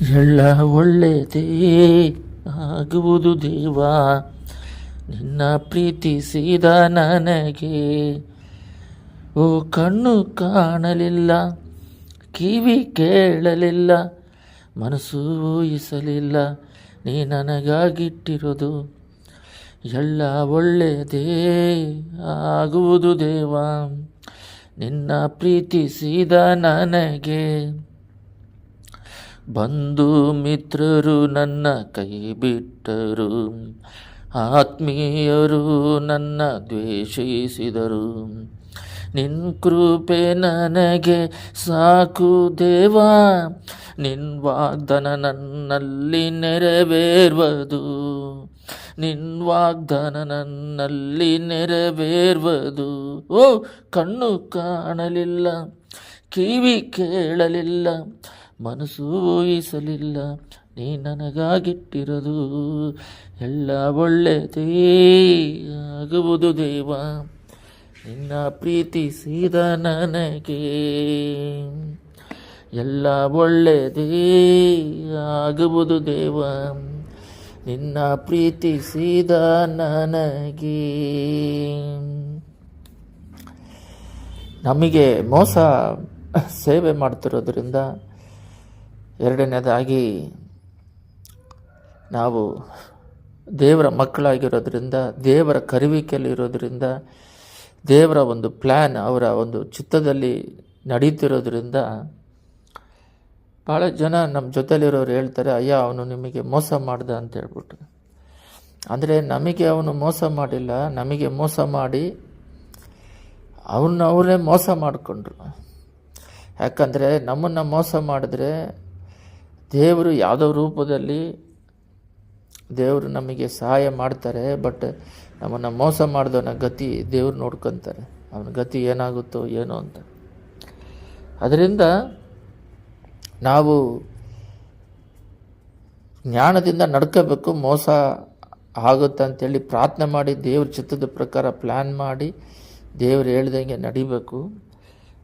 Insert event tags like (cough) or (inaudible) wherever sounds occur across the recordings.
ಎಲ್ಲ ಒಳ್ಳೆಯದೇ ಆಗುವುದು ದೇವ ನಿನ್ನ ಪ್ರೀತಿಸಿದ ನನಗೆ. ಓ ಕಣ್ಣು ಕಾಣಲಿಲ್ಲ, ಕಿವಿ ಕೇಳಲಿಲ್ಲ, ಮನಸ್ಸು ಊಹಿಸಲಿಲ್ಲ, ನೀ ನನಗಾಗಿಟ್ಟಿರೋದು ಎಲ್ಲ ಒಳ್ಳೆಯದೇ ಆಗುವುದು ದೇವ ನಿನ್ನ ಪ್ರೀತಿಸಿದ ನನಗೆ. ಬಂಧು ಮಿತ್ರರು ನನ್ನ ಕೈ ಬಿಟ್ಟರು ಆತ್ಮೀಯರು ನನ್ನ ದ್ವೇಷಿಸಿದರು. ನಿನ್ ಕೃಪೆ ನನಗೆ ಸಾಕು ದೇವಾ. ನಿನ್ ವಾಗ್ದನ ನನ್ನಲ್ಲಿ ನೆರವೇರ್ವದು. ನಿನ್ ವಾಗ್ದನ ನನ್ನಲ್ಲಿ ನೆರವೇರ್ವದು. ಓ, ಕಣ್ಣು ಕಾಣಲಿಲ್ಲ, ಕಿವಿ ಕೇಳಲಿಲ್ಲ ಮನಸ್ಸು ಊಹಿಸಲಿಲ್ಲ ನೀ ನನಗಾಗಿಟ್ಟಿರೋದು ಎಲ್ಲ ಒಳ್ಳೆಯದೇ ಆಗುವುದು ದೇವ. ನಿನ್ನ ಪ್ರೀತಿಸಿದ ನನಗೆ. ಎಲ್ಲ ಒಳ್ಳೆಯದೇ ಆಗುವುದು ದೇವ. ನಿನ್ನ ಪ್ರೀತಿಸಿದ ನನಗೆ. ನಮಗೆ ಮೋಸ ಸೇವೆ ಮಾಡ್ತಿರೋದ್ರಿಂದ ಎರಡನೇದಾಗಿ ನಾವು ದೇವರ ಮಕ್ಕಳಾಗಿರೋದ್ರಿಂದ, ದೇವರ ಕರುವಿಕೆಯಲ್ಲಿ ಇರೋದರಿಂದ ದೇವರ ಒಂದು ಪ್ಲ್ಯಾನ್ ಅವರ ಒಂದು ಚಿತ್ತದಲ್ಲಿ ನಡೀತಿರೋದ್ರಿಂದ ಭಾಳ ಜನ ನಮ್ಮ ಜೊತೆಲಿರೋರು ಹೇಳ್ತಾರೆ, ಅಯ್ಯ, ಅವನು ನಿಮಗೆ ಮೋಸ ಮಾಡ್ದ ಅಂತ ಹೇಳ್ಬಿಟ್ಟು. ಅಂದರೆ ನಮಗೆ ಅವನು ಮೋಸ ಮಾಡಿಲ್ಲ, ನಮಗೆ ಮೋಸ ಮಾಡಿ ಅವನ್ನ ಅವರೇ ಮೋಸ ಮಾಡಿಕೊಂಡ್ರು. ಯಾಕಂದರೆ ನಮ್ಮನ್ನು ಮೋಸ ಮಾಡಿದ್ರೆ ದೇವರು ಯಾವುದೋ ರೂಪದಲ್ಲಿ ದೇವರು ನಮಗೆ ಸಹಾಯ ಮಾಡ್ತಾರೆ, ಬಟ್ ನಮ್ಮನ್ನು ಮೋಸ ಮಾಡಿದವನ ಗತಿ ದೇವ್ರು ನೋಡ್ಕೊತಾರೆ. ಅವನ ಗತಿ ಏನಾಗುತ್ತೋ ಏನೋ ಅಂತ. ಅದರಿಂದ ನಾವು ಜ್ಞಾನದಿಂದ ನಡ್ಕೋಬೇಕು, ಮೋಸ ಆಗುತ್ತೆ ಅಂತೇಳಿ ಪ್ರಾರ್ಥನೆ ಮಾಡಿ, ದೇವ್ರ ಚಿತ್ತದ ಪ್ರಕಾರ ಪ್ಲ್ಯಾನ್ ಮಾಡಿ, ದೇವ್ರು ಹೇಳ್ದಂಗೆ ನಡಿಬೇಕು.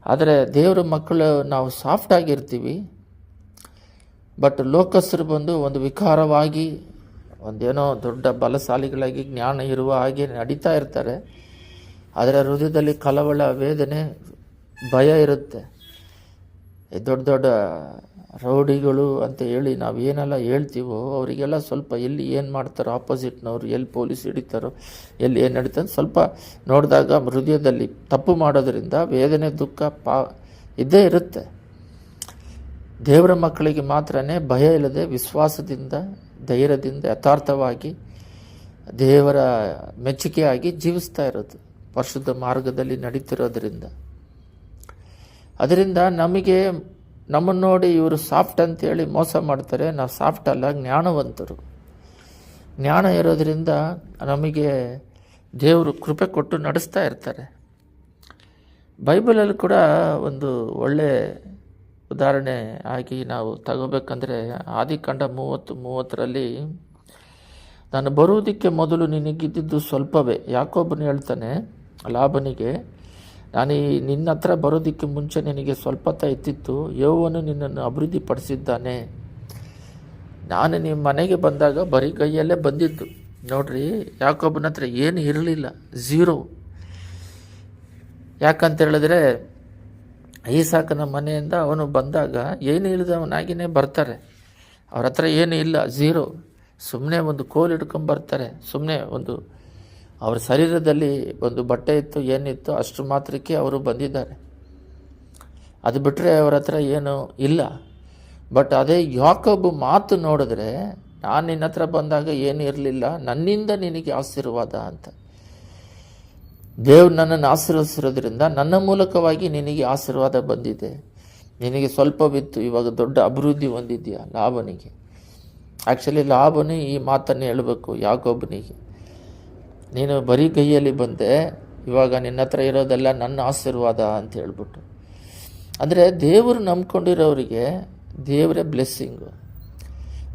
ಆದರೆ ದೇವ್ರ ಮಕ್ಕಳು ನಾವು ಸಾಫ್ಟ್ ಆಗಿರ್ತೀವಿ. ಬಟ್ ಲೋಕಸ್ರು ಬಂದು ಒಂದು ವಿಕಾರವಾಗಿ, ಒಂದೇನೋ ದೊಡ್ಡ ಬಲಶಾಲಿಗಳಾಗಿ ಜ್ಞಾನ ಇರುವ ಹಾಗೆ ನಡೀತಾ ಇರ್ತಾರೆ. ಆದರೆ ಹೃದಯದಲ್ಲಿ ಕಲವಳ, ವೇದನೆ, ಭಯ ಇರುತ್ತೆ. ದೊಡ್ಡ ದೊಡ್ಡ ರೌಡಿಗಳು ಅಂತ ಹೇಳಿ ನಾವು ಏನೆಲ್ಲ ಹೇಳ್ತೀವೋ, ಅವರಿಗೆಲ್ಲ ಸ್ವಲ್ಪ ಎಲ್ಲಿ ಏನು ಮಾಡ್ತಾರೋ ಆಪೋಸಿಟ್ನವರು ಎಲ್ಲಿ ಪೊಲೀಸ್ ಹಿಡಿತಾರೋ, ಎಲ್ಲಿ ಏನು ನಡೀತಾರೆ ಸ್ವಲ್ಪ ನೋಡಿದಾಗ ಹೃದಯದಲ್ಲಿ ತಪ್ಪು ಮಾಡೋದರಿಂದ ವೇದನೆ, ದುಃಖ, ಪಾ ಇದ್ದೇ ಇರುತ್ತೆ. ದೇವರ ಮಕ್ಕಳಿಗೆ ಮಾತ್ರನೇ ಭಯ ಇಲ್ಲದೆ ವಿಶ್ವಾಸದಿಂದ, ಧೈರ್ಯದಿಂದ ಯಥಾರ್ಥವಾಗಿ ದೇವರ ಮೆಚ್ಚುಗೆಯಾಗಿ ಜೀವಿಸ್ತಾ ಇರೋದು, ಪರಿಶುದ್ಧ ಮಾರ್ಗದಲ್ಲಿ ನಡೀತಿರೋದ್ರಿಂದ. ಅದರಿಂದ ನಮಗೆ ನಮ್ಮನ್ನು ನೋಡಿ ಇವರು ಸಾಫ್ಟ್ ಅಂತೇಳಿ ಮೋಸ ಮಾಡ್ತಾರೆ. ನಾವು ಸಾಫ್ಟ್ ಅಲ್ಲ, ಜ್ಞಾನವಂತರು. ಜ್ಞಾನ ಇರೋದರಿಂದ ನಮಗೆ ದೇವರು ಕೃಪೆ ಕೊಟ್ಟು ನಡೆಸ್ತಾ ಇರ್ತಾರೆ. ಬೈಬಲಲ್ಲಿ ಕೂಡ ಒಂದು ಒಳ್ಳೆ ಉದಾಹರಣೆ ಆಗಿ ನಾವು ತಗೋಬೇಕಂದ್ರೆ ಆದಿಕಾಂಡ ಮೂವತ್ತು, ಮೂವತ್ತರಲ್ಲಿ, ನಾನು ಬರುವುದಕ್ಕೆ ಮೊದಲು ನಿನಗಿದ್ದಿದ್ದು ಸ್ವಲ್ಪವೇ. ಯಾಕೊಬ್ಬನು ಹೇಳ್ತಾನೆ, ಲಾಭನಿಗೆ, ನಾನು ಈ ನಿನ್ನ ಹತ್ರ ಬರೋದಕ್ಕೆ ಮುಂಚೆ ನಿನಗೆ ಸ್ವಲ್ಪ ಇತ್ತಿತ್ತು ಯೋವನು ನಿನ್ನನ್ನು ಅಭಿವೃದ್ಧಿಪಡಿಸಿದ್ದಾನೆ. ನಾನು ನಿಮ್ಮ ಮನೆಗೆ ಬಂದಾಗ ಬರೀ ಕೈಯಲ್ಲೇ ಬಂದಿದ್ದು. ನೋಡ್ರಿ ಯಾಕೊಬ್ಬನ ಹತ್ರ ಏನು ಇರಲಿಲ್ಲ, ಝೀರೋ. ಯಾಕಂತ ಹೇಳಿದ್ರೆ ಈಸಾಕನ ಮನೆಯಿಂದ ಅವನು ಬಂದಾಗ ಏನು ಇಲ್ಲದವನಾಗಿಯೇ ಬರ್ತಾರೆ. ಅವ್ರ ಹತ್ರ ಏನು ಇಲ್ಲ, ಝೀರೋ. ಸುಮ್ಮನೆ ಒಂದು ಕೋಲ್ ಹಿಡ್ಕೊಂಡು ಬರ್ತಾರೆ. ಸುಮ್ಮನೆ ಒಂದು ಅವ್ರ ಶರೀರದಲ್ಲಿ ಒಂದು ಬಟ್ಟೆ ಇತ್ತು, ಏನಿತ್ತು, ಅಷ್ಟು ಮಾತ್ರಕ್ಕೆ ಅವರು ಬಂದಿದ್ದಾರೆ. ಅದು ಬಿಟ್ಟರೆ ಅವರ ಹತ್ರ ಏನು ಇಲ್ಲ. ಬಟ್ ಅದೇ ಯಾಕೊಬ್ಬ ಮಾತು ನೋಡಿದ್ರೆ, ನಾನು ನಿನ್ನ ಹತ್ರ ಬಂದಾಗ ಏನು ಇರಲಿಲ್ಲ, ನನ್ನಿಂದ ನಿನಗೆ ಆಶೀರ್ವಾದ ಅಂತ. ದೇವ್ರು ನನ್ನನ್ನು ಆಶೀರ್ವದಿಸಿರೋದ್ರಿಂದ ನನ್ನ ಮೂಲಕವಾಗಿ ನಿನಗೆ ಆಶೀರ್ವಾದ ಬಂದಿದೆ. ನಿನಗೆ ಸ್ವಲ್ಪ ಬಿತ್ತು ಇವಾಗ ದೊಡ್ಡ ಅಭಿವೃದ್ಧಿ ಹೊಂದಿದೆಯಾ ಲಾಭನಿಗೆ? ಆ್ಯಕ್ಚುಲಿ ಲಾಭನೇ ಈ ಮಾತನ್ನು ಹೇಳಬೇಕು ಯಾಕೊಬ್ಬನಿಗೆ ನೀನು ಬರೀ ಕೈಯಲ್ಲಿ ಬಂದೆ, ಇವಾಗ ನಿನ್ನ ಹತ್ರ ಇರೋದೆಲ್ಲ ನನ್ನ ಆಶೀರ್ವಾದ ಅಂತ ಹೇಳ್ಬಿಟ್ಟು. ಅಂದರೆ ದೇವರು ನಂಬ್ಕೊಂಡಿರೋರಿಗೆ ದೇವರೇ ಬ್ಲೆಸ್ಸಿಂಗು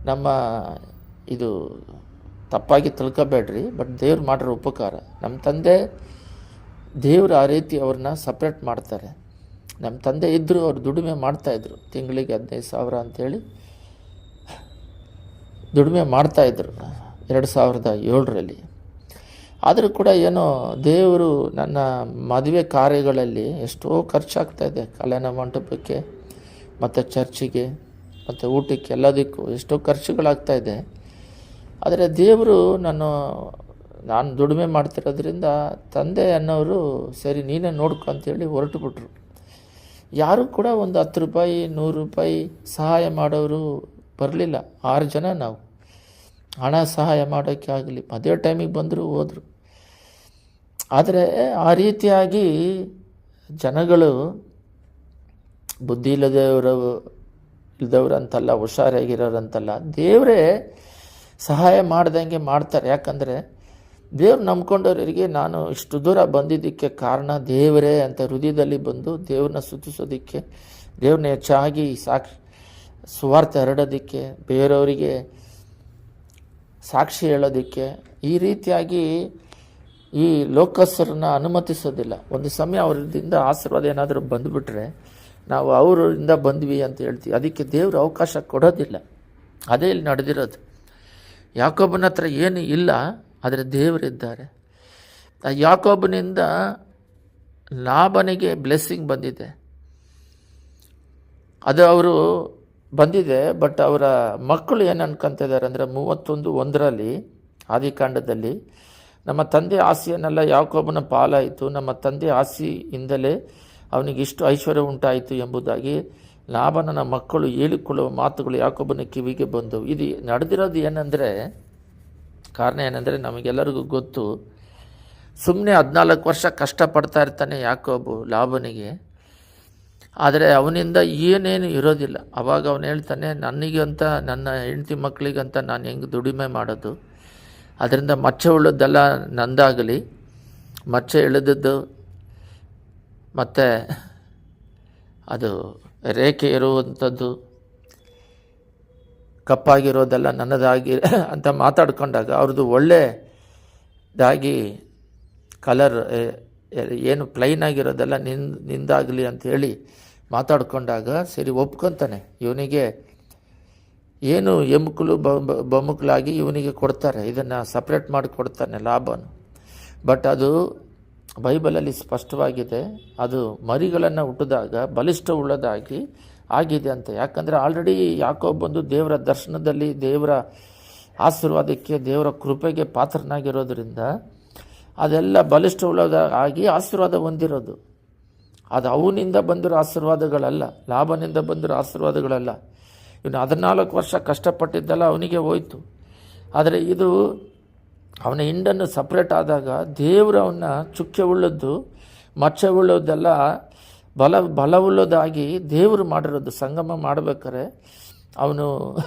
ನಮ್ಮ ಇದು ತಪ್ಪಾಗಿ ತಿಳ್ಕೊಬೇಡ್ರಿ ಬಟ್ ದೇವ್ರು ಮಾಡಿರೋ ಉಪಕಾರ. ನಮ್ಮ ತಂದೆ ದೇವರು ಆ ರೀತಿ ಅವ್ರನ್ನ ಸಪ್ರೇಟ್ ಮಾಡ್ತಾರೆ. ನಮ್ಮ ತಂದೆ ಇದ್ದರು ಅವ್ರು ದುಡಿಮೆ ಮಾಡ್ತಾಯಿದ್ರು ತಿಂಗಳಿಗೆ ಹದಿನೈದು ಸಾವಿರ ಅಂಥೇಳಿ ದುಡಿಮೆ ಮಾಡ್ತಾಯಿದ್ರು ಎರಡು ಸಾವಿರದ ಏಳರಲ್ಲಿ. ಆದರೂ ಕೂಡ ಏನೋ ದೇವರು ನನ್ನ ಮದುವೆ ಕಾರ್ಯಗಳಲ್ಲಿ ಎಷ್ಟೋ ಖರ್ಚಾಗ್ತಾಯಿದೆ ಕಲ್ಯಾಣ ಮಂಟಪಕ್ಕೆ, ಮತ್ತು ಚರ್ಚಿಗೆ, ಮತ್ತು ಊಟಕ್ಕೆ ಎಲ್ಲದಕ್ಕೂ ಎಷ್ಟೋ ಖರ್ಚುಗಳಾಗ್ತಾಯಿದೆ ಆದರೆ ದೇವರು ನಾನು ನಾನು ದುಡಿಮೆ ಮಾಡ್ತಿರೋದ್ರಿಂದ ತಂದೆ ಅನ್ನೋರು, ಸರಿ, ನೀನೇ ನೋಡ್ಕೊ ಅಂತೇಳಿ ಹೊರಟು ಬಿಟ್ರು ಯಾರೂ ಕೂಡ ಒಂದು ಹತ್ತು ರೂಪಾಯಿ, ನೂರು ರೂಪಾಯಿ ಸಹಾಯ ಮಾಡೋರು ಬರಲಿಲ್ಲ. ಆರು ಜನ ನಾವು. ಹಣ ಸಹಾಯ ಮಾಡೋಕ್ಕೆ ಆಗಲಿ. ಅದೇ ಟೈಮಿಗೆ ಬಂದರು ಹೋದರು. ಆದರೆ ಆ ರೀತಿಯಾಗಿ ಜನಗಳು ಬುದ್ಧಿ ಇಲ್ಲದವರು ಹುಷಾರಾಗಿರೋರು ಅಂತಲ್ಲ, ದೇವರೇ ಸಹಾಯ ಮಾಡ್ದಂಗೆ ಮಾಡ್ತಾರೆ. ಯಾಕಂದರೆ ದೇವ್ರು ನಂಬ್ಕೊಂಡವರಿಗೆ ನಾನು ಇಷ್ಟು ದೂರ ಬಂದಿದ್ದಕ್ಕೆ ಕಾರಣ ದೇವರೇ ಅಂತ ಹೃದಯದಲ್ಲಿ ಬಂದು ದೇವ್ರನ್ನ ಸುತ್ತಿಸೋದಕ್ಕೆ, ದೇವ್ರನ್ನ ಹೆಚ್ಚಾಗಿ ಸಾಕ್ಷಿ ಸುವಾರ್ಥ ಹರಡೋದಕ್ಕೆ, ಬೇರೆಯವರಿಗೆ ಸಾಕ್ಷಿ ಹೇಳೋದಕ್ಕೆ ಈ ರೀತಿಯಾಗಿ ಈ ಲೋಕಸ್ಥರನ್ನ ಅನುಮತಿಸೋದಿಲ್ಲ. ಒಂದು ಸಮಯ ಅವರಿಂದ ಆಶೀರ್ವಾದ ಏನಾದರೂ ಬಂದುಬಿಟ್ರೆ ನಾವು ಅವರಿಂದ ಬಂದ್ವಿ ಅಂತ ಹೇಳ್ತೀವಿ. ಅದಕ್ಕೆ ದೇವರು ಅವಕಾಶ ಕೊಡೋದಿಲ್ಲ. ಅದೇ ಇಲ್ಲಿ ನಡೆದಿರೋದು. ಯಾಕೊಬ್ಬನ ಹತ್ರ ಏನು ಇಲ್ಲ. ಆದರೆ ದೇವರಿದ್ದಾರೆ. ಆ ಲಾಭನಿಗೆ ಬ್ಲೆಸ್ಸಿಂಗ್ ಬಂದಿದೆ. ಅದು ಅವರು ಬಂದಿದೆ ಬಟ್ ಅವರ ಮಕ್ಕಳು ಏನು ಅನ್ಕೊಂತಿದ್ದಾರೆ ಅಂದರೆ ಮೂವತ್ತೊಂದು ಒಂದರಲ್ಲಿ ಆದಿಕಾಂಡದಲ್ಲಿ ನಮ್ಮ ತಂದೆ ಆಸೆಯನ್ನೆಲ್ಲ ಯಾಕೊಬ್ಬನ ಪಾಲಾಯಿತು. ನಮ್ಮ ತಂದೆ ಆಸೆಯಿಂದಲೇ ಅವನಿಗೆ ಇಷ್ಟು ಐಶ್ವರ್ಯ ಉಂಟಾಯಿತು ಎಂಬುದಾಗಿ ಲಾಭನನ ಮಕ್ಕಳು ಹೇಳಿಕೊಳ್ಳುವ ಮಾತುಗಳು ಯಾಕೊಬ್ಬನ ಕಿವಿಗೆ ಬಂದವು. ಇದು ನಡೆದಿರೋದು ಏನಂದರೆ ಕಾರಣ ಏನಂದರೆ ನಮಗೆಲ್ಲರಿಗೂ ಗೊತ್ತು ಸುಮ್ಮನೆ ಹದಿನಾಲ್ಕು ವರ್ಷ ಕಷ್ಟಪಡ್ತಾ ಇರ್ತಾನೆ ಯಾಕೊಬ್ಬು ಲಾಭನಿಗೆ. ಆದರೆ ಅವನಿಂದ ಏನೇನು ಇರೋದಿಲ್ಲ. ಅವಾಗ ಅವನು ಹೇಳ್ತಾನೆ, ನನಗಂತ, ನನ್ನ ಹೆಂಡತಿ ಮಕ್ಕಳಿಗಂತ ನಾನು ಹೆಂಗೆ ದುಡಿಮೆ ಮಾಡೋದು? ಅದರಿಂದ ಮಚ್ಚೆ ಉಳ್ಳದ್ದೆಲ್ಲ ನಂದಾಗಲಿ. ಮಚ್ಚೆ ಇಳಿದದ್ದು ಮತ್ತು ಅದು ರೇಖೆ ಇರುವಂಥದ್ದು ಕಪ್ಪಾಗಿರೋದೆಲ್ಲ ನನ್ನದಾಗಿ (laughs) ಅಂತ ಮಾತಾಡ್ಕೊಂಡಾಗ ಅವ್ರದ್ದು ಒಳ್ಳೆಯದಾಗಿ ಕಲರ್ ಏನು ಪ್ಲೈನ್ ಆಗಿರೋದೆಲ್ಲ ನಿಂದ ನಿಂದಾಗಲಿ ಹೇಳಿ ಮಾತಾಡ್ಕೊಂಡಾಗ ಸರಿ ಒಪ್ಕೊತಾನೆ. ಇವನಿಗೆ ಏನು ಎಮ್ಕುಲು ಬಮುಕಲಾಗಿ ಇವನಿಗೆ ಕೊಡ್ತಾರೆ. ಇದನ್ನು ಸಪ್ರೇಟ್ ಮಾಡಿ ಕೊಡ್ತಾನೆ ಲಾಭನು. ಬಟ್ ಅದು ಬೈಬಲಲ್ಲಿ ಸ್ಪಷ್ಟವಾಗಿದೆ. ಅದು ಮರಿಗಳನ್ನು ಹುಟ್ಟಿದಾಗ, ಬಲಿಷ್ಠ ಉಳ್ಳದಾಗಿ ಆಗಿದೆ ಅಂತ. ಯಾಕಂದರೆ ಆಲ್ರೆಡಿ ಯಾಕೋ ಬಂದು ದೇವರ ದರ್ಶನದಲ್ಲಿ ದೇವರ ಆಶೀರ್ವಾದಕ್ಕೆ, ದೇವರ ಕೃಪೆಗೆ ಪಾತ್ರನಾಗಿರೋದ್ರಿಂದ ಅದೆಲ್ಲ ಬಲಿಷ್ಠ ಉಳ್ಳದ ಆಗಿ ಆಶೀರ್ವಾದ ಹೊಂದಿರೋದು. ಅದು ಅವನಿಂದ ಬಂದಿರೋ ಆಶೀರ್ವಾದಗಳಲ್ಲ, ಲಾಭನಿಂದ ಬಂದಿರೋ ಆಶೀರ್ವಾದಗಳಲ್ಲ. ಇವನು ಹದಿನಾಲ್ಕು ವರ್ಷ ಕಷ್ಟಪಟ್ಟಿದ್ದಲ್ಲ ಅವನಿಗೆ ಹೋಯ್ತು. ಆದರೆ ಇದು ಅವನ ಹಿಂಡನ್ನು ಸಪ್ರೇಟ್ ಆದಾಗ ದೇವರು ಅವನ್ನ ಚುಕ್ಕೆ ಉಳ್ಳದ್ದು ಮಚ್ಚೆ ಉಳ್ಳೋದೆಲ್ಲ ಬಲ ಬಲವುಳ್ಳದಾಗಿ ದೇವರು ಮಾಡಿರೋದು ಸಂಗಮ ಮಾಡ್ಬೇಕಾರೆ ಅವನು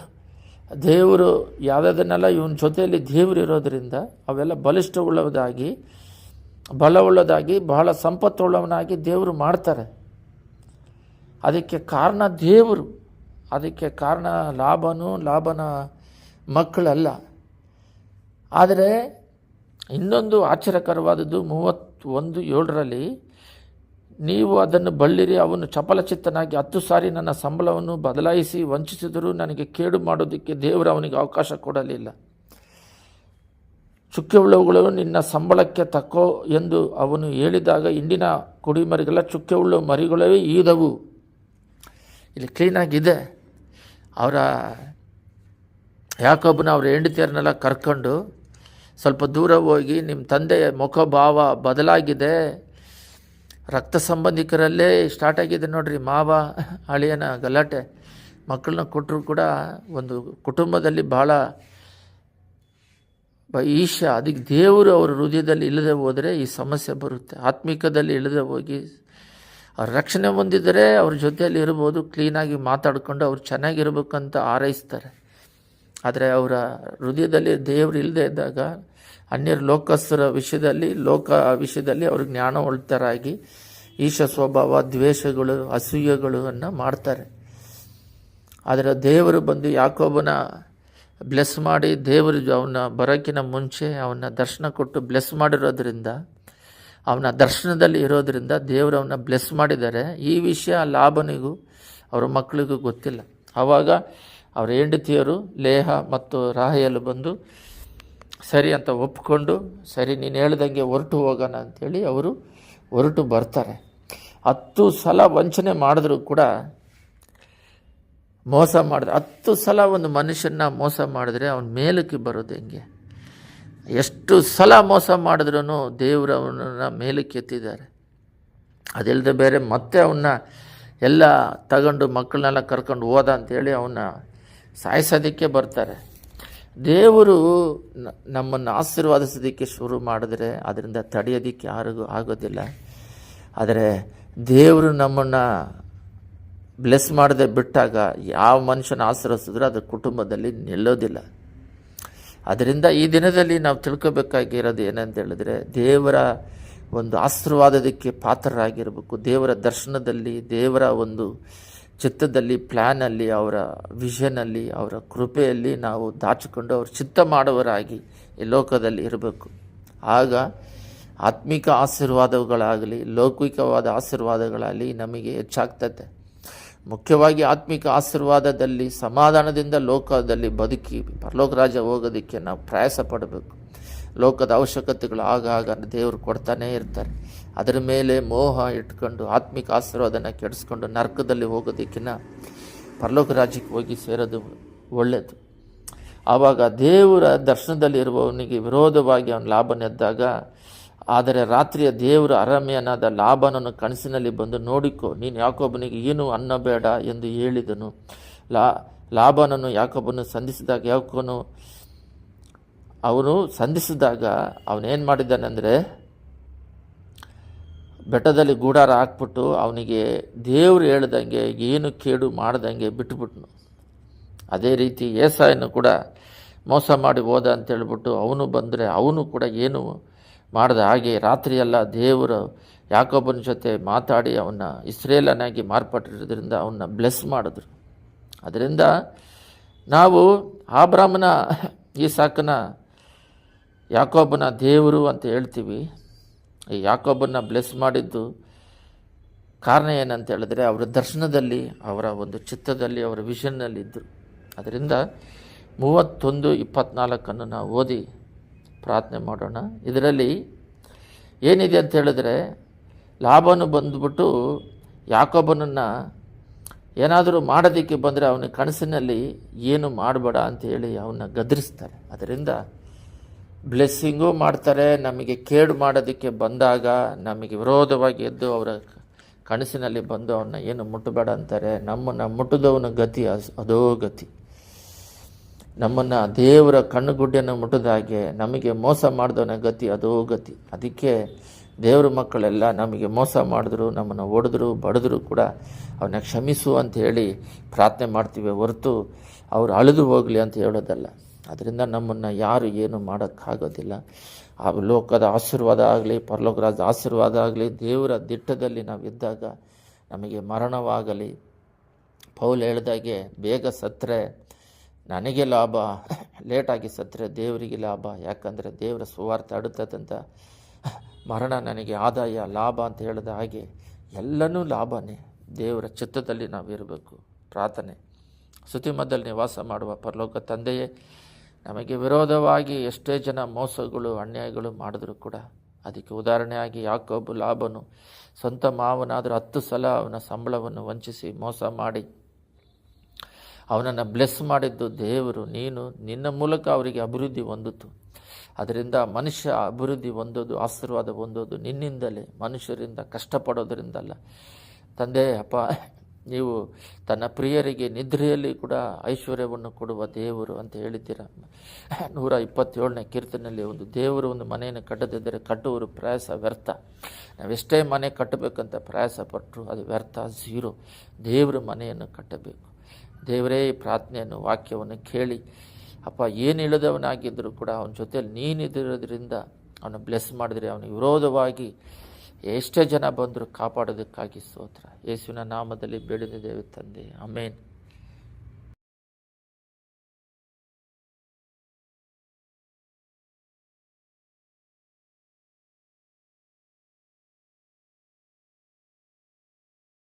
ದೇವರು ಯಾವುದನ್ನೆಲ್ಲ ಇವನ ಜೊತೆಯಲ್ಲಿ ದೇವರು ಇರೋದರಿಂದ ಅವೆಲ್ಲ ಬಲಿಷ್ಠವುಳ್ಳದಾಗಿ, ಬಲವುಳ್ಳದಾಗಿ, ಬಹಳ ಸಂಪತ್ತುಳ್ಳವನಾಗಿ ದೇವರು ಮಾಡ್ತಾರೆ. ಅದಕ್ಕೆ ಕಾರಣ ದೇವರು. ಅದಕ್ಕೆ ಕಾರಣ ಲಾಭನು ಲಾಭನ ಮಕ್ಕಳಲ್ಲ. ಆದರೆ ಇನ್ನೊಂದು ಆಶ್ಚರ್ಯಕರವಾದದ್ದು ಮೂವತ್ತೊಂದು ಏಳರಲ್ಲಿ ನೀವು ಅದನ್ನು ಬಳ್ಳಿರಿ, ಅವನು ಚಪಲಚಿತ್ತನಾಗಿ ಹತ್ತು ಸಾರಿ ನನ್ನ ಸಂಬಳವನ್ನು ಬದಲಾಯಿಸಿ ವಂಚಿಸಿದರೂ ನನಗೆ ಕೇಡು ಮಾಡೋದಕ್ಕೆ ದೇವರು ಅವನಿಗೆ ಅವಕಾಶ ಕೊಡಲಿಲ್ಲ. ಚುಕ್ಕೆವುಳ್ಳವುಗಳು ನಿನ್ನ ಸಂಬಳಕ್ಕೆ ತಕ್ಕೋ ಎಂದು ಅವನು ಹೇಳಿದಾಗ ಇಂಡಿನ ಚುಕ್ಕೆ ಚುಕ್ಕೆವುಳ್ಳ ಮರಿಗಳೇ ಈದವು. ಇಲ್ಲಿ ಕ್ಲೀನಾಗಿದೆ ಅವರ ಯಾಕೊಬ್ಬನ ಅವರ ಹೆಂಡತಿಯರನ್ನೆಲ್ಲ ಕರ್ಕೊಂಡು ಸ್ವಲ್ಪ ದೂರ ಹೋಗಿ ನಿಮ್ಮ ತಂದೆಯ ಮುಖಭಾವ ಬದಲಾಗಿದೆ. ರಕ್ತ ಸಂಬಂಧಿಕರಲ್ಲೇ ಸ್ಟಾರ್ಟ್ ಆಗಿದೆ ನೋಡ್ರಿ. ಮಾವ ಅಳಿಯನ ಗಲಾಟೆ. ಮಕ್ಕಳನ್ನ ಕೊಟ್ಟರು ಕೂಡ ಒಂದು ಕುಟುಂಬದಲ್ಲಿ ಭಾಳ ಈಶ ಅದಕ್ಕೆ ದೇವರು ಅವರ ಹೃದಯದಲ್ಲಿ ಇಲ್ಲದೆ ಹೋದರೆ ಈ ಸಮಸ್ಯೆ ಬರುತ್ತೆ. ಆತ್ಮಿಕದಲ್ಲಿ ಇಲ್ಲದೆ ಹೋಗಿ ಅವ್ರ ರಕ್ಷಣೆ ಹೊಂದಿದರೆ ಅವ್ರ ಜೊತೆಯಲ್ಲಿ ಇರ್ಬೋದು ಕ್ಲೀನಾಗಿ ಮಾತಾಡಿಕೊಂಡು ಅವ್ರು ಚೆನ್ನಾಗಿರ್ಬೇಕಂತ ಆರೈಸ್ತಾರೆ ಆದರೆ ಅವರ ಹೃದಯದಲ್ಲಿ ದೇವರು ಇಲ್ಲದೆ ಇದ್ದಾಗ ಅನ್ಯರ ಲೋಕಸ್ಥರ ವಿಷಯದಲ್ಲಿ, ಲೋಕ ವಿಷಯದಲ್ಲಿ ಅವ್ರಿಗೆ ಜ್ಞಾನ ಉಳ್ತಾರಾಗಿ ಈಶ ಸ್ವಭಾವ, ದ್ವೇಷಗಳು, ಅಸೂಯೆಗಳನ್ನು ಮಾಡ್ತಾರೆ. ಆದರೆ ದೇವರು ಬಂದು ಯಾಕೊಬ್ಬನ ಬ್ಲೆಸ್ ಮಾಡಿ ದೇವರು ಅವನ ಬರೋಕಿನ ಮುಂಚೆ ಅವನ ದರ್ಶನ ಕೊಟ್ಟು ಬ್ಲೆಸ್ ಮಾಡಿರೋದ್ರಿಂದ, ಅವನ ದರ್ಶನದಲ್ಲಿ ಇರೋದ್ರಿಂದ ದೇವರು ಅವನ್ನ ಬ್ಲೆಸ್ ಮಾಡಿದ್ದಾರೆ ಈ ವಿಷಯ ಲಾಭನಿಗೂ ಅವರ ಮಕ್ಕಳಿಗೂ ಗೊತ್ತಿಲ್ಲ. ಆವಾಗ ಅವರ ಹೆಂಡತಿಯರು ಲೇಹ ಮತ್ತು ರಾಹೇಲು ಬಂದು ಸರಿ ಅಂತ ಒಪ್ಕೊಂಡು, ಸರಿ ನೀನು ಹೇಳ್ದಂಗೆ ಹೊರಟು ಹೋಗೋಣ ಅಂಥೇಳಿ ಅವರು ಹೊರಟು ಬರ್ತಾರೆ. ಹತ್ತು ಸಲ ವಂಚನೆ ಮಾಡಿದ್ರು ಕೂಡ ಮೋಸ ಮಾಡಿದ್ರೆ. ಹತ್ತು ಸಲ ಒಂದು ಮನುಷ್ಯನ ಮೋಸ ಮಾಡಿದ್ರೆ ಅವನ ಮೇಲಕ್ಕೆ ಬರೋದು ಹೆಂಗೆ? ಎಷ್ಟು ಸಲ ಮೋಸ ಮಾಡಿದ್ರೂ ದೇವರು ಅವನನ್ನು ಮೇಲಕ್ಕೆ ಎತ್ತಿದ್ದಾರೆ. ಅದಿಲ್ಲದೆ ಬೇರೆ ಮತ್ತೆ ಅವನ್ನ ಎಲ್ಲ ತಗೊಂಡು ಮಕ್ಕಳನ್ನೆಲ್ಲ ಕರ್ಕೊಂಡು ಹೋದ ಅಂತೇಳಿ ಅವನ್ನ ಸಾಯಿಸೋದಕ್ಕೆ ಬರ್ತಾರೆ. ದೇವರು ನಮ್ಮನ್ನು ಆಶೀರ್ವಾದಿಸೋದಕ್ಕೆ ಶುರು ಮಾಡಿದ್ರೆ ಅದರಿಂದ ತಡೆಯೋದಕ್ಕೆ ಯಾರಿಗೂ ಆಗೋದಿಲ್ಲ. ಆದರೆ ದೇವರು ನಮ್ಮನ್ನು ಬ್ಲೆಸ್ ಮಾಡದೆ ಬಿಟ್ಟಾಗ ಯಾವ ಮನುಷ್ಯನ ಆಶೀರ್ವದಿಸಿದ್ರೂ ಅದರ ಕುಟುಂಬದಲ್ಲಿ ನಿಲ್ಲೋದಿಲ್ಲ. ಅದರಿಂದ ಈ ದಿನದಲ್ಲಿ ನಾವು ತಿಳ್ಕೊಬೇಕಾಗಿರೋದು ಏನಂತ ಹೇಳಿದ್ರೆ ದೇವರ ಒಂದು ಆಶೀರ್ವಾದಕ್ಕೆ ಪಾತ್ರರಾಗಿರಬೇಕು. ದೇವರ ದರ್ಶನದಲ್ಲಿ ದೇವರ ಒಂದು ಚಿತ್ತದಲ್ಲಿ ಪ್ಲ್ಯಾನಲ್ಲಿ ಅವರ ವಿಷನಲ್ಲಿ ಅವರ ಕೃಪೆಯಲ್ಲಿ ನಾವು ದಾಚಿಕೊಂಡು ಅವ್ರ ಚಿತ್ತ ಮಾಡುವರಾಗಿ ಈ ಲೋಕದಲ್ಲಿ ಇರಬೇಕು. ಆಗ ಆತ್ಮಿಕ ಆಶೀರ್ವಾದಗಳಾಗಲಿ, ಲೌಕಿಕವಾದ ಆಶೀರ್ವಾದಗಳಾಗಲಿ ನಮಗೆ ಹೆಚ್ಚಾಗ್ತದೆ. ಮುಖ್ಯವಾಗಿ ಆತ್ಮಿಕ ಆಶೀರ್ವಾದದಲ್ಲಿ, ಸಮಾಧಾನದಿಂದ ಲೋಕದಲ್ಲಿ ಬದುಕಿ, ಪರಲೋಕ ರಾಜ ಹೋಗೋದಕ್ಕೆ ನಾವು ಪ್ರಯಾಸ ಪಡಬೇಕು. ಲೋಕದ ಅವಶ್ಯಕತೆಗಳು ಆಗಾಗ ದೇವರು ಕೊಡ್ತಾನೇ ಇರ್ತಾರೆ. ಅದರ ಮೇಲೆ ಮೋಹ ಇಟ್ಕೊಂಡು ಆತ್ಮಿಕ ಆಶೀರ್ವಾದನ ಕೆಡಿಸ್ಕೊಂಡು ನರಕದಲ್ಲಿ ಹೋಗೋದಕ್ಕಿಂತ ಪರಲೋಕ ರಾಜ್ಯಕ್ಕೆ ಹೋಗಿ ಸೇರೋದು ಒಳ್ಳೆಯದು ಆವಾಗ ದೇವರ ದರ್ಶನದಲ್ಲಿರುವವನಿಗೆ ವಿರೋಧವಾಗಿ ಅವನ ಲಾಭನೆದ್ದಾಗ ಆದರೆ ರಾತ್ರಿಯ ದೇವರ ಅರಮ್ಯನಾದ ಲಾಭನನ್ನು ಕನಸಿನಲ್ಲಿ ಬಂದು ನೋಡಿಕೊ, ನೀನು ಯಾಕೊಬ್ಬನಿಗೆ ಏನು ಅನ್ನಬೇಡ ಎಂದು ಹೇಳಿದನು. ಲಾ ಲಾಭನನ್ನು ಯಾಕೊಬ್ಬನು ಸಂಧಿಸಿದಾಗ ಯಾಕೋನು ಅವನು ಸಂಧಿಸಿದಾಗ ಅವನೇನು ಮಾಡಿದ್ದಾನೆಂದರೆ ಬೆಟ್ಟದಲ್ಲಿ ಗೂಡಾರ ಹಾಕ್ಬಿಟ್ಟು ಅವನಿಗೆ ದೇವರು ಹೇಳ್ದಂಗೆ, ಏನು ಕೇಡು ಮಾಡ್ದಂಗೆ ಬಿಟ್ಟುಬಿಟ್ನು ಅದೇ ರೀತಿ ಏಸಾಯನ್ನು ಕೂಡ ಮೋಸ ಮಾಡಿ ಹೋದ ಅಂತ ಹೇಳ್ಬಿಟ್ಟು ಅವನು ಬಂದರೆ ಅವನು ಕೂಡ ಏನು ಮಾಡಿದ ಹಾಗೆ ರಾತ್ರಿಯೆಲ್ಲ ದೇವರು ಯಾಕೊಬ್ಬನ ಜೊತೆ ಮಾತಾಡಿ ಅವನ್ನ ಇಸ್ರೇಲನಾಗಿ ಮಾರ್ಪಟ್ಟಿರೋದ್ರಿಂದ ಅವನ್ನ ಬ್ಲೆಸ್ ಮಾಡಿದ್ರು. ಅದರಿಂದ ನಾವು ಆ ಬ್ರಾಹ್ಮಣ ಈ ಸಾಕನ ಯಾಕೊಬ್ಬನ ದೇವರು ಅಂತ ಹೇಳ್ತೀವಿ. ಈ ಯಾಕೊಬ್ಬನ ಬ್ಲೆಸ್ ಮಾಡಿದ್ದು ಕಾರಣ ಏನಂತ ಹೇಳಿದ್ರೆ ಅವರ ದರ್ಶನದಲ್ಲಿ, ಅವರ ಒಂದು ಚಿತ್ತದಲ್ಲಿ, ಅವರ ವಿಷನ್ನಲ್ಲಿ ಇದ್ದರು ಅದರಿಂದ ಮೂವತ್ತೊಂದು ಇಪ್ಪತ್ನಾಲ್ಕನ್ನು ನಾವು ಓದಿ ಪ್ರಾರ್ಥನೆ ಮಾಡೋಣ. ಇದರಲ್ಲಿ ಏನಿದೆ ಅಂತ ಹೇಳಿದ್ರೆ, ಲಾಭನು ಬಂದ್ಬಿಟ್ಟು ಯಾಕೊಬ್ಬನನ್ನು ಏನಾದರೂ ಮಾಡೋದಕ್ಕೆ ಬಂದರೆ ಅವನ ಕನಸಿನಲ್ಲಿ ಏನು ಮಾಡಬೇಡ ಅಂತ ಹೇಳಿ ಅವನ್ನ ಗದರಿಸ್ತಾರೆ. ಅದರಿಂದ ಬ್ಲೆಸ್ಸಿಂಗು ಮಾಡ್ತಾರೆ, ನಮಗೆ ಕೇಡು ಮಾಡೋದಕ್ಕೆ ಬಂದಾಗ ನಮಗೆ ವಿರೋಧವಾಗಿ ಎದ್ದು ಅವರ ಕನಸಿನಲ್ಲಿ ಬಂದು ಅವನ್ನ ಏನು ಮುಟ್ಟಬೇಡ ಅಂತಾರೆ. ನಮ್ಮನ್ನು ಮುಟ್ಟಿದವನ ಗತಿ ಅದೋ ಗತಿ. ನಮ್ಮನ್ನು ದೇವರ ಕಣ್ಣುಗುಡ್ಡೆಯನ್ನು ಮುಟ್ಟಿದ ಹಾಗೆ ನಮಗೆ ಮೋಸ ಮಾಡಿದವನ ಗತಿ ಅದೋ ಗತಿ. ಅದಕ್ಕೆ ದೇವ್ರ ಮಕ್ಕಳೆಲ್ಲ ನಮಗೆ ಮೋಸ ಮಾಡಿದ್ರು, ನಮ್ಮನ್ನು ಹೊಡೆದ್ರು, ಬಡಿದ್ರು ಕೂಡ ಅವನ್ನ ಕ್ಷಮಿಸು ಅಂತ ಹೇಳಿ ಪ್ರಾರ್ಥನೆ ಮಾಡ್ತೀವಿ ಹೊರತು ಅವ್ರು ಅಳಿದು ಹೋಗಲಿ ಅಂತ ಹೇಳೋದಲ್ಲ. ಅದರಿಂದ ನಮ್ಮನ್ನು ಯಾರು ಏನು ಮಾಡೋಕ್ಕಾಗೋದಿಲ್ಲ. ಆ ಲೋಕದ ಆಶೀರ್ವಾದ ಆಗಲಿ, ಪರಲೋಕರಾಜ ಆಶೀರ್ವಾದ ಆಗಲಿ, ದೇವರ ದಿಟ್ಟದಲ್ಲಿ ನಾವಿದ್ದಾಗ ನಮಗೆ ಮರಣವಾಗಲಿ. ಪೌಲ್ ಹೇಳಿದಾಗೆ, ಬೇಗ ಸತ್ತರೆ, ನನಗೆ ಲಾಭ, ಲೇಟಾಗಿ ಸತ್ತರೆ, ದೇವರಿಗೆ ಲಾಭ. ಯಾಕಂದರೆ ದೇವರ ಸುವಾರ್ತೆ ಅಡುತ್ತದಂತ ಮರಣ ನನಗೆ, ಆದಾಯ, ಲಾಭ ಅಂತ ಹೇಳಿದ ಹಾಗೆ ಎಲ್ಲನೂ ಲಾಭನೇ. ದೇವರ ಚಿತ್ತದಲ್ಲಿ ನಾವಿರಬೇಕು. ಪ್ರಾರ್ಥನೆ. ಸ್ತುತಿಮದಲ್ಲಿ ನಿವಾಸ ಮಾಡುವ ಪರಲೋಕ ತಂದೆಯೇ ನಮಗೆ ವಿರೋಧವಾಗಿ ಎಷ್ಟೇ ಜನ ಮೋಸಗಳು, ಅನ್ಯಾಯಗಳು ಮಾಡಿದ್ರು ಕೂಡ ಅದಕ್ಕೆ ಉದಾಹರಣೆಯಾಗಿ ಯಾಕೊಬ್ಬ ಲಾಭನು ಸ್ವಂತ ಮಾವನಾದರೂ ಹತ್ತು ಸಲ ಅವನ ಸಂಬಳವನ್ನು ವಂಚಿಸಿ ಮೋಸ ಮಾಡಿ, ಅವನನ್ನು ಬ್ಲೆಸ್ ಮಾಡಿದ್ದು ದೇವರು, ನೀನು ನಿನ್ನ ಮೂಲಕ ಅವರಿಗೆ ಅಭಿವೃದ್ಧಿ ಹೊಂದಿತು. ಅದರಿಂದ ಮನುಷ್ಯ ಅಭಿವೃದ್ಧಿ ಹೊಂದೋದು, ಆಶೀರ್ವಾದ ಹೊಂದೋದು ನಿನ್ನಿಂದಲೇ, ಮನುಷ್ಯರಿಂದ ಕಷ್ಟಪಡೋದರಿಂದಲ್ಲ. ತಂದೆ, ಅಪ್ಪ ನೀವು ತನ್ನ ಪ್ರಿಯರಿಗೆ ನಿದ್ರೆಯಲ್ಲಿ ಕೂಡ ಐಶ್ವರ್ಯವನ್ನು ಕೊಡುವ ದೇವರು ಅಂತ ಹೇಳಿದ್ದೀರ? ನೂರ ಇಪ್ಪತ್ತೇಳನೇ ಕೀರ್ತನೆಯಲ್ಲಿ ಒಂದು ದೇವರು ಒಂದು ಮನೆಯನ್ನು ಕಟ್ಟದಿದ್ದರೆ ಕಟ್ಟುವರು ಪ್ರಯಾಸ ವ್ಯರ್ಥ. ನಾವೆಷ್ಟೇ ಮನೆ ಕಟ್ಟಬೇಕಂತ ಪ್ರಯಾಸ ಪಟ್ಟರು ಅದು ವ್ಯರ್ಥ, ಝೀರೋ. ದೇವರ ಮನೆಯನ್ನು ಕಟ್ಟಬೇಕು. ದೇವರೇ ಪ್ರಾರ್ಥನೆಯನ್ನು, ವಾಕ್ಯವನ್ನು ಕೇಳಿ, ಅಪ್ಪ, ಏನು ಇಳಿದವನಾಗಿದ್ದರೂ ಕೂಡ ಅವನ ಜೊತೆಯಲ್ಲಿ ನೀನಿದ್ದಿರೋದ್ರಿಂದ ಅವನು ಬ್ಲೆಸ್ ಮಾಡಿದರೆ ಅವನು ವಿರೋಧವಾಗಿ ಎಷ್ಟೇ ಜನ ಬಂದರೂ ಕಾಪಾಡೋದಕ್ಕಾಗಿ ಸ್ತೋತ್ರ. ಯೇಸುವಿನ ನಾಮದಲ್ಲಿ ಬೇಡಿದ್ದೇವೆ ತಂದೆ. ಅಮೇನ್